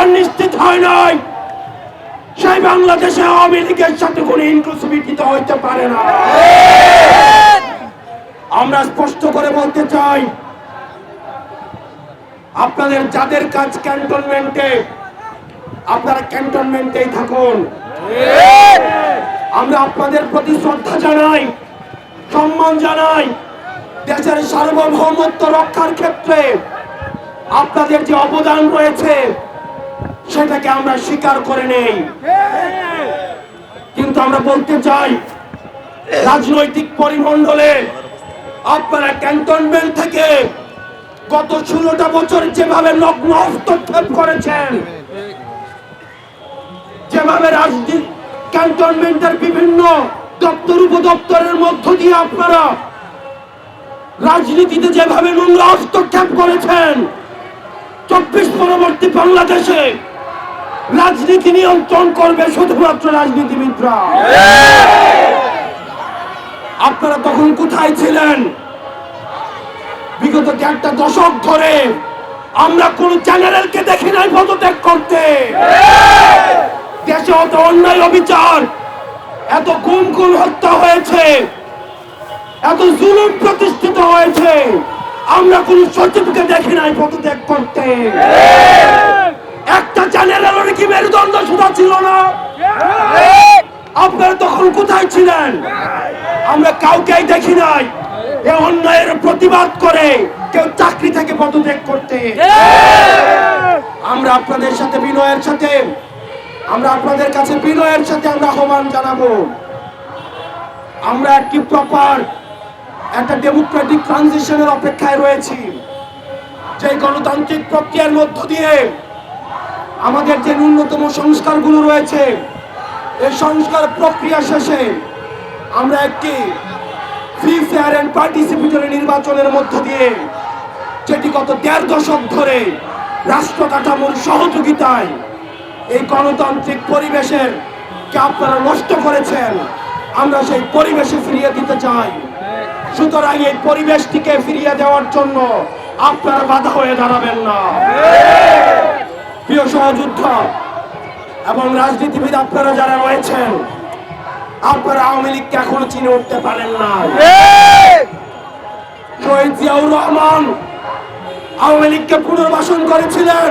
বিচার নিশ্চিত হয় নাই। সেই বাংলাদেশে আওয়ামী লীগের সাথে কোনো ইনক্লুসিভিটি তো হইতে পারে না। আমরা স্পষ্ট করে বলতে চাই, আপনাদের যাদের কাজ ক্যান্টনমেন্টে, আপনারা ক্যান্টনমেন্টেই থাকুন। আমরা আপনাদের প্রতি শ্রদ্ধা জানাই, সম্মান জানাই, দেশের সার্বভৌমত্ব রক্ষার ক্ষেত্রে আপনাদের যে অবদান রয়েছে সেটাকে আমরা স্বীকার করে নেই। কিন্তু আমরা বলতে চাই, রাজনৈতিক পরিমণ্ডলে আপনারা ক্যান্টনমেন্ট থেকে গত ষোলোটা বছর যেভাবে নগ্ন হস্তক্ষেপ করেছেন, যেভাবে রাজনীতি ক্যান্টনমেন্টের বিভিন্ন দপ্তর, উপদপ্তরের মধ্য দিয়ে আপনারা রাজনীতিতে যেভাবে নোংরা হস্তক্ষেপ করেছেন, চব্বিশ পরবর্তী বাংলাদেশে রাজনীতি নিয়ন্ত্রণ করবে শুধুমাত্র রাজনীতিবিদরা। আপনারা তখন কোথায় ছিলেন? বিগত একটা দশক ধরে আমরা কোন চ্যানেলকে দেখি নাই পদত্যাগ করতে। দেশে অত অন্যায় অবিচার, এত গুম গুম হত্যা হয়েছে, এত জুলুম প্রতিষ্ঠিত হয়েছে, আমরা কোন সচিবকে দেখি নাই পদত্যাগ করতে। একটা চ্যানেলের কি মেরুদণ্ড সুধা ছিল না? আপনারা তখন কোথায় ছিলেন? আমরা কাউকেই দেখি নাই। এ অন্যায়ের প্রতিবাদ করে কেউ চাকরি থেকে পদত্যাগ করতে। আমরা আপনাদের সাথে বিনয়ের সাথে, আমরা আপনাদের কাছে বিনয়ের সাথে আমরা আহ্বান জানাব। আমরা একটি প্রপার একটা ডেমোক্রেটিক ট্রানজিশনের অপেক্ষায় রয়েছি। যে গণতান্ত্রিক প্রক্রিয়ার মধ্য দিয়ে আমাদের যে ন্যূনতম সংস্কারগুলো রয়েছে, এই সংস্কার প্রক্রিয়া শেষে আমরা একটি ফ্রি ফেয়ার অ্যান্ড পার্টিসিপেটরি নির্বাচনের মধ্য দিয়ে যেটি গত দেড় দশক ধরে রাষ্ট্র কাঠামোর সহযোগিতায় এই গণতান্ত্রিক পরিবেশের কে আপনারা নষ্ট করেছেন, আমরা সেই পরিবেশে ফিরিয়ে দিতে চাই। সুতরাং এই পরিবেশটিকে ফিরিয়ে দেওয়ার জন্য আপনারা বাধা হয়ে দাঁড়াবেন না। প্রিয় সহযোদ্ধা এবং রাজনীতিবিদ, আপনারা যারা রয়েছেন, আপনারা আওয়ামী লীগকে এখনও চিনে উঠতে পারেন না শহীদ জিয়াউর রহমান আওয়ামী লীগকে পুনর্বাসন করেছিলেন।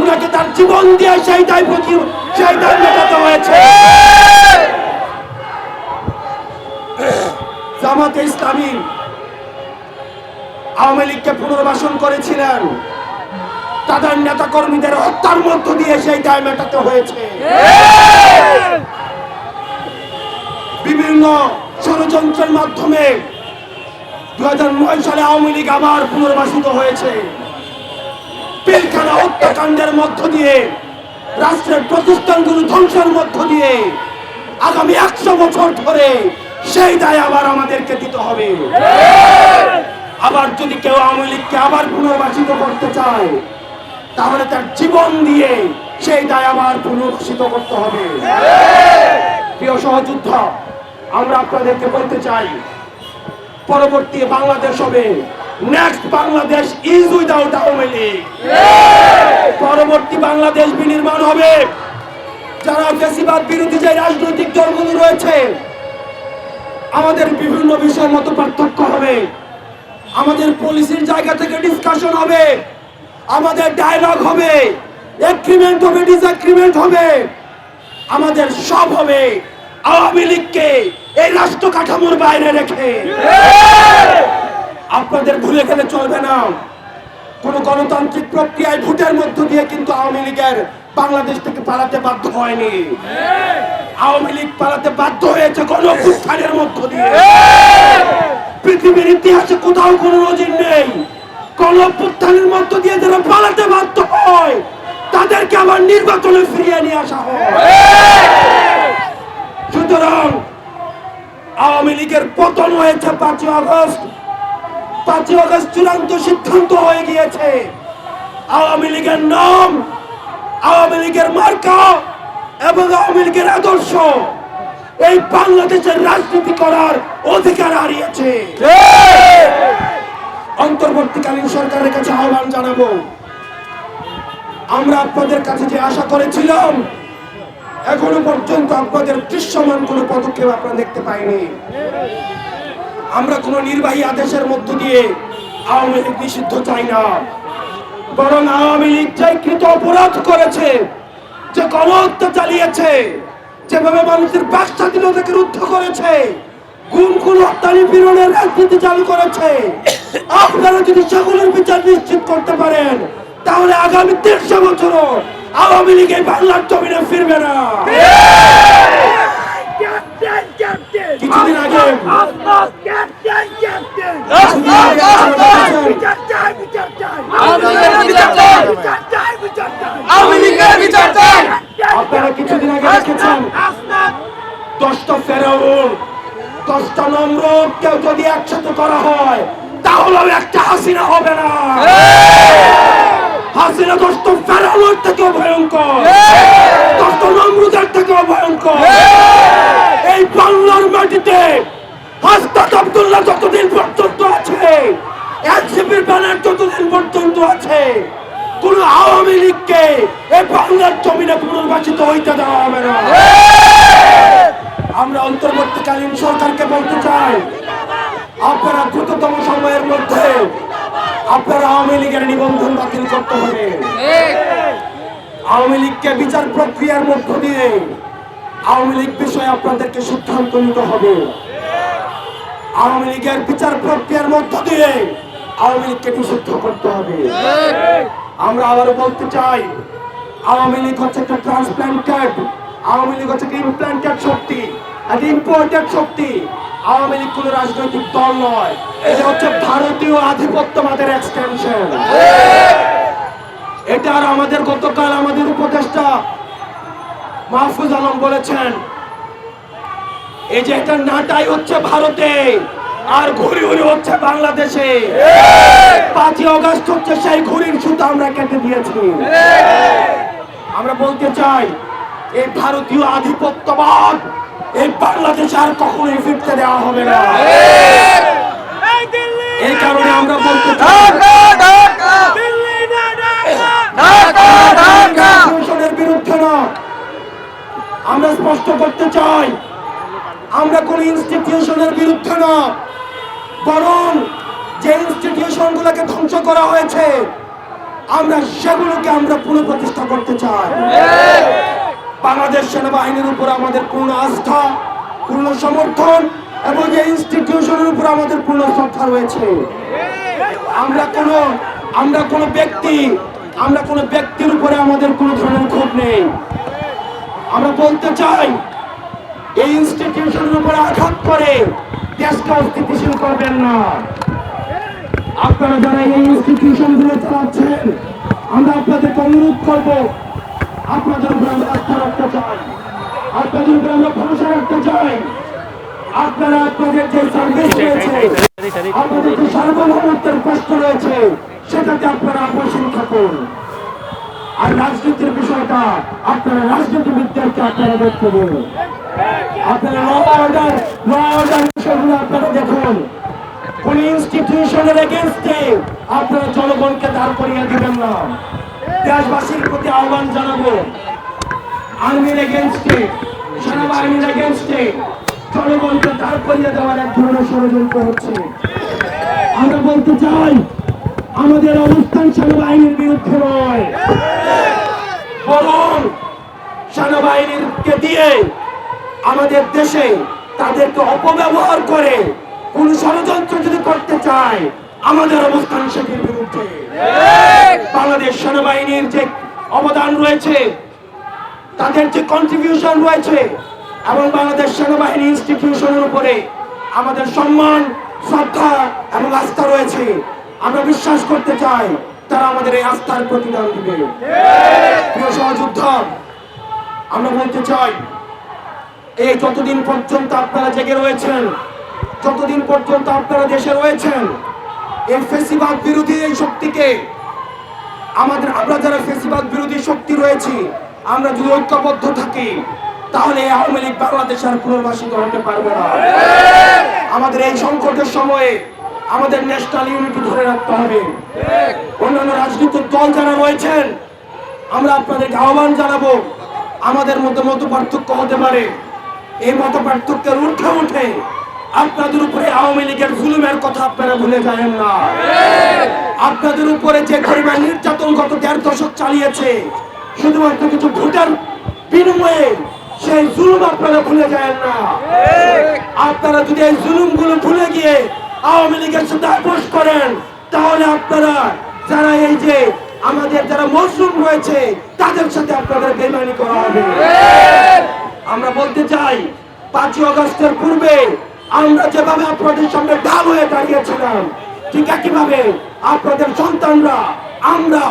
উনাকে তার জীবন দিয়ে সেই দায় প্রতি সেই দায় মেটাতে হয়েছে। জামাতে ইসলামী আওয়ামী লীগকে পুনর্বাসন করেছিলেন। তাদের নেতা কর্মীদের হত্যার মধ্য দিয়ে সেই দায় মেটাতে হয়েছে। বিভিন্ন ষড়যন্ত্রের মাধ্যমে দু সালে আওয়ামী লীগ আবার পুনর্বাসিত হয়েছে। পিলখানা হত্যাকাণ্ডের মধ্য দিয়ে, রাষ্ট্রের প্রতিষ্ঠানগুলো ধ্বংসের মধ্য দিয়ে আগামী একশো বছর ধরে সেই দায় আবার আমাদেরকে দিতে হবে। আবার যদি কেউ আওয়ামী লীগকে আবার পুনর্বাসিত করতে চায় তাহলে তার জীবন দিয়ে সেই দায় আবার পুনর্বাসিত করতে হবে। প্রিয় সহযোদ্ধা, আমরা আপনাদেরকে বলতে চাই, পরবর্তী বাংলাদেশ হবে next Bangladesh is without Awami League. পরবর্তী বাংলাদেশ বিনির্মাণ হবে। যারা ফেসিবাদ বিরোধী যে রাজনৈতিক দলগুলো রয়েছে, আমাদের বিভিন্ন বিষয়ের মতো পার্থক্য হবে। আমাদের পলিসির জায়গা থেকে ডিসকাশন হবে। আমাদের ডায়লগ হবে এগ্রিমেন্ট হবে ডিসএগ্রিমেন্ট হবে, আমাদের সব হবে। আওয়ামী লীগকে এই রাষ্ট্র কাঠামোর বাইরে রেখে। আপনাদের ভুলে গেলে চলবে না। কোন গণতান্ত্রিক প্রক্রিয়ায় ভোটের মধ্য দিয়ে কিন্তু আওয়ামী লীগের বাংলাদেশ থেকে পালাতে বাধ্য হয়নি। আওয়ামী লীগ পালাতে বাধ্য হয়েছে গণঅভ্যুত্থানের মধ্য দিয়ে। পৃথিবীর ইতিহাসে কোথাও কোনো নজির নেই। গণঅভ্যুত্থানের মধ্য দিয়ে যারা পালাতে বাধ্য হয় তাদেরকে আবার নির্বাচনে ফিরিয়ে নিয়ে আসা হয় সুতরাং আওয়ামী লীগের পতন হয়েছে পাঁচই আগস্ট। পাঁচই আগস্ট চূড়ান্ত সিদ্ধান্ত হয়ে গিয়েছে। আওয়ামী লীগের নাম, আওয়ামী লীগের মার্কা এবং আওয়ামী লীগের আদর্শ এই বাংলাদেশের রাজনীতি করার অধিকার হারিয়েছে। অন্তর্বর্তীকালীন সরকারের কাছে আহ্বান জানাব। আমরা আপনাদের কাছে যে আশা করেছিলাম, এখনও পর্যন্ত আপনাদের দৃশ্যমান কোনো পদক্ষেপ আপনারা দেখতে পাইনি। আমরা কোনো নির্বাহী আদেশের মধ্য দিয়ে আওয়ামী লীগ নিষিদ্ধ চাই না। বরং আওয়ামী লীগ যাই কৃত অপরাধ করেছে, যে গণহত্যা চালিয়েছে, যেভাবে মানুষের বাক স্বাধীনতাকে রুদ্ধ করেছে, গুম চালু করেছে, আপনারা যদি সকলের বিচার নিশ্চিত করতে পারেন, তাহলে আগামী দেড়শো আওয়ামী লীগ এই বাংলার জমিনে ফিরবে না। কিছুদিন আগে আপনার কিছুদিন আগে দেখেছেন, দশটা ফেরাউন দশটা নম্র কেউ যদি একসাথে করা হয় তাহলে একটা হাসিনা হবে না। হাসিনা দশটা ফেরাউনের থেকেও ভয়ঙ্কর। দশটা নম্রদের থেকেও ভয়ঙ্কর। এই বাংলার মাটিতে হাস্তাত আব্দুল্লাহ যতদিন পর্যন্ত আছে এনসিপির ব্যানার যতদিন পর্যন্ত আছে কোন আওয়ামী লীগকে এই বাংলার জমিনে পুনর্বাসিত হইতে দেওয়া হবে না। আমরা অন্তর্বর্তীকালীন সরকারকে বলতে চাই আপনারা দ্রুততম সময়ের মধ্যে আপনারা আওয়ামী লীগের নিবন্ধন বাতিল করতে হবে। আওয়ামী লীগকে বিচার প্রক্রিয়ার মধ্য দিয়ে আওয়ামী লীগ বিষয়ে আপনাদেরকে সিদ্ধান্ত নিতে হবে। আওয়ামী লীগের বিচার প্রক্রিয়ার মধ্য দিয়ে আওয়ামী লীগকে নিষিদ্ধ করতে হবে। আমরা আবারও বলতে চাই আওয়ামী লীগ হচ্ছে একটা ট্রান্সপ্লান্টেড আওয়ামী লীগ হচ্ছে একটা ইমপ্লান্টেড শক্তি একটা ইম্পোর্টেড শক্তি। আওয়ামী লীগ রাজনৈতিক দল নয়। এটা হচ্ছে ভারতীয় আধিপত্যবাদের এক্সটেনশন আমাদের গতকাল আমাদের উপদেষ্টা মাহফুজ আলম বলেছেন, এই যে এটা নাটাই হচ্ছে ভারতে, আর ঘুরি ঘুরি হচ্ছে বাংলাদেশে। পাঁচই অগস্ট হচ্ছে সেই ঘুরির সুতা আমরা কেটে দিয়েছি। আমরা বলতে চাই, এই ভারতীয় আধিপত্যবাদ এই বাংলাদেশে আর কখনোই ফিরতে দেওয়া হবে না। এই কারণে আমরা বলতে বিরুদ্ধে না। আমরা স্পষ্ট করতে চাই আমরা কোন ইনস্টিটিউশনের বিরুদ্ধে না। বরং যে ইনস্টিটিউশন গুলোকে ধ্বংস করা হয়েছে আমরা সেগুলোকে আমরা পুনঃপ্রতিষ্ঠা করতে চাই। বাংলাদেশ সেনাবাহিনীর উপর আমাদের পূর্ণ আস্থা, পূর্ণ সমর্থন এবং যে ইনস্টিটিউশনের উপর আমাদের পূর্ণ শ্রদ্ধা রয়েছে। আমরা কোনো আমরা কোনো ব্যক্তি, আমরা কোনো ব্যক্তির উপরে আমাদের কোনো ধরনের ক্ষোভ নেই। আমরা বলতে চাই, এই ইনস্টিটিউশনের উপরে আঘাত করে দেশকে অস্থিতিশীল করবেন না। আপনারা যারা এই ইনস্টিটিউশনগুলো চালাচ্ছেন, আমরা আপনাদেরকে অনুরোধ করব আপনাদের উপরে আমরা আস্থা রাখতে চাই। আপনাদের উপরে আমরা ভরসা রাখতে চাই। আপনারা আপনাদের যে সার্ভিস রয়েছে, আপনাদের যে সার্বভৌমত্বের প্রশ্ন রয়েছে সেটাতে আপনারা আকর্ষণ থাকুন আর রাজনীতির বিষয়টা, আপনারা রাজনীতিবিদদেরকে আপনারা দেখতে দিন। আপনারা ল অর্ডার ল অর্ডার বিষয়গুলো আপনারা দেখুন। কোন ইনস্টিটিউশনের এগেনস্টে আপনারা জনগণকে দাঁড় করিয়ে দিবেন না। দেশবাসীর প্রতি আহ্বান জানাব। আর্মির এগেনস্টে সেনাবাহিনীর এগেনস্টে জনগণকে দাঁড় করিয়ে দেওয়ার এক ধরনের ষড়যন্ত্র হচ্ছে। আমরা বলতে চাই, আমাদের অবস্থান সেনাবাহিনীর বিরুদ্ধে নয়। বরং দিয়ে আমাদের দেশে তাদেরকে অপব্যবহার করে কোন ষড়যন্ত্র যদি করতে চায় আমাদের অবস্থান সেটির বিরুদ্ধে। বাংলাদেশ সেনাবাহিনীর যে অবদান রয়েছে, তাদের যে কন্ট্রিবিউশন রয়েছে, এবং বাংলাদেশ সেনাবাহিনী ইনস্টিটিউশনের উপরে আমাদের সম্মান, শ্রদ্ধা এবং আস্থা রয়েছে। আমরা বিশ্বাস করতে চাই, তারা আমাদের এই আস্থার প্রতিদান দিবে। আমরা বলতে চাই, এই যতদিন পর্যন্ত আপনারা জেগে রয়েছেন, যতদিন পর্যন্ত আপনারা দেশে রয়েছেন এই ফেসিবাদ বিরোধী এই শক্তিকে, আমাদের, আমরা যারা ফেসিবাদ বিরোধী শক্তি রয়েছি, আমরা যদি ঐক্যবদ্ধ থাকি, তাহলে আওয়ামী লীগ বাংলাদেশ আর পুনর্বাসিত হতে পারবে না। আমাদের এই সংকটের সময়ে আমাদের ন্যাশনাল ইউনিটি ধরে রাখতে হবে। অন্যান্য রাজনৈতিক দল যারা রয়েছেন, আমরা আপনাদেরকে আহ্বান জানাব, আমাদের মধ্যে মত পার্থক্য হতে পারে। এই মত পার্থক্যের উঠে উঠে আপনাদের উপরে আওয়ামী লীগের জুলুমের কথা আপনারা ভুলে যাবেন না। আপনাদের উপরে যে পরিমাণ নির্যাতন গত দেড় দশক চালিয়েছে, শুধুমাত্র কিছু ভোটার বিনিময়ে সেই জুলুম আপনারা ভুলে যায় না। আপনারা যদি এই জুলুমগুলো ভুলে গিয়ে আওয়ামী লীগের সাথে আপোষ করেন, তাহলে আপনারা যারা এই যে আমাদের যারা মজলুম রয়েছে, তাদের সাথে আপনাদের বেমানি করা হবে। আমরা বলতে চাই, পাঁচই অগস্টের পূর্বে আমরা যেভাবে আপনাদের সামনে ঢাল হয়ে দাঁড়িয়েছিলাম, ঠিক একইভাবে আপনাদের সন্তানরা, আমরা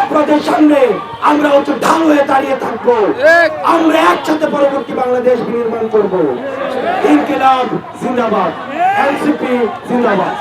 আপনাদের সামনে, আমরা হচ্ছে ঢাল হয়ে দাঁড়িয়ে থাকব। আমরা একসাথে পরবর্তী বাংলাদেশ নির্মাণ করব। ইনকিলাব জিন্দাবাদ, এনসিপি জিন্দাবাদ।